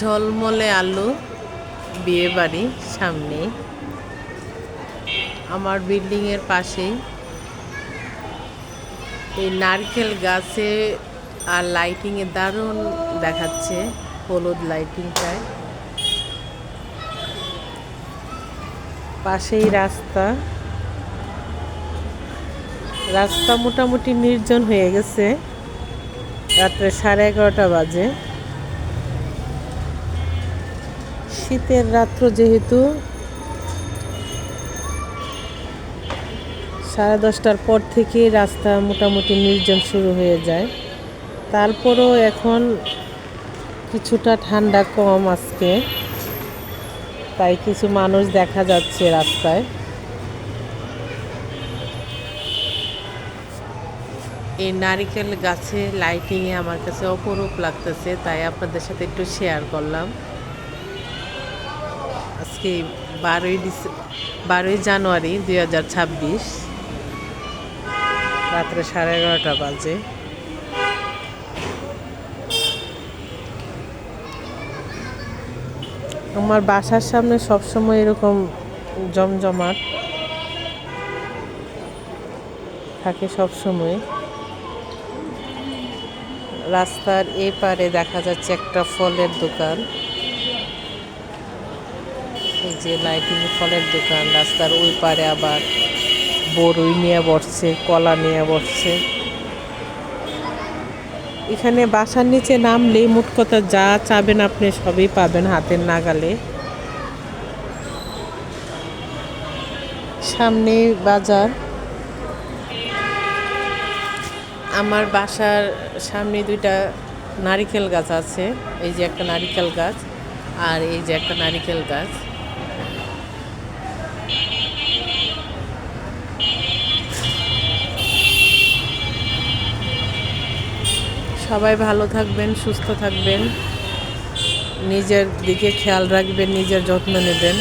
ঝলমলে আলু, বিয়ে বাড়ি, সামনে। আমার বিল্ডিংয়ের পাশেই এই নারকেল গাছে আর লাইটিংয়ে দারুণ দেখাচ্ছে, হলুদ লাইটিংটায় পাশেই রাস্তা। রাস্তা মোটামুটি নির্জন হয়ে গেছে। রাত্রে সাড়ে এগারোটা বাজে। শীতের রাত্র যেহেতু, সাড়ে দশটার পর থেকে রাস্তা মোটামুটি নির্জন শুরু হয়ে যায়। তারপরও এখন কিছুটা ঠান্ডা কম আজকে, তাই কিছু মানুষ দেখা যাচ্ছে রাস্তায়। এই নারিকেল গাছে লাইটিংয়ে আমার কাছে অপরূপ লাগতেছে, তাই আপনাদের সাথে একটু শেয়ার করলাম। আজকে বারোই ডিসে বারোই জানুয়ারি দুই হাজার ছাব্বিশ। রাত্রে সাড়ে এগারোটা বাজে। আমার বাসার সামনে সবসময় এরকম জমজমাট থাকে সবসময়। রাস্তার এই পারে দেখা যাচ্ছে একটা ফলের দোকান। এই যে লাইটিং ফলের দোকান, রাস্তার ওই পারে আবার বড়ই নিয়ে বসছে, কলা নিয়ে বসছে। এখানে বাসার নিচে নামলেই মোট কথা যা চাবেন আপনি সবই পাবেন হাতের নাগালে। সামনে বাজার। আমার বাসার সামনে দুইটা নারিকেল গাছ আছে, এই যে একটা নারিকেল গাছ আর এই যে একটা নারিকেল গাছ। সবাই ভালো থাকবেন সুস্থ থাকবেন। নিজের দিকে খেয়াল রাখবেন নিজের যত্ন নেবেন।